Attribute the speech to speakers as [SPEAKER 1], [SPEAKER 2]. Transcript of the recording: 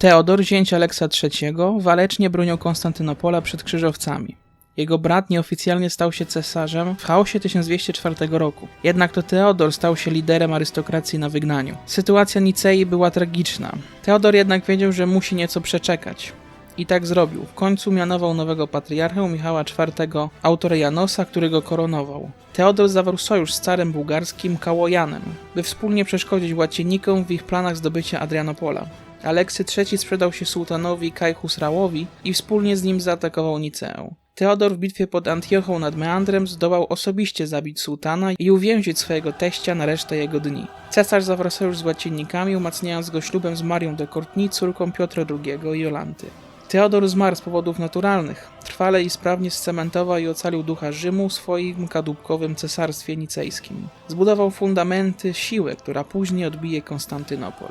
[SPEAKER 1] Teodor, zięć Aleksa III, walecznie bronił Konstantynopola przed krzyżowcami. Jego brat nieoficjalnie stał się cesarzem w chaosie 1204 roku. Jednak to Teodor stał się liderem arystokracji na wygnaniu. Sytuacja Nicei była tragiczna. Teodor jednak wiedział, że musi nieco przeczekać. I tak zrobił. W końcu mianował nowego patriarchę Michała IV Autorejanosa, który go koronował. Teodor zawarł sojusz z carem bułgarskim Kałojanem, by wspólnie przeszkodzić łacienikom w ich planach zdobycia Adrianopola. Aleksy III sprzedał się sułtanowi Kajhusrałowi i wspólnie z nim zaatakował Niceę. Teodor w bitwie pod Antiochą nad Meandrem zdołał osobiście zabić sułtana i uwięzić swojego teścia na resztę jego dni. Cesarz zawarł sojusz z łacinnikami, umacniając go ślubem z Marią de Courtney, córką Piotra II i Jolanty. Teodor zmarł z powodów naturalnych. Trwale i sprawnie scementował i ocalił ducha Rzymu w swoim kadłubkowym cesarstwie nicejskim. Zbudował fundamenty siły, która później odbije Konstantynopol.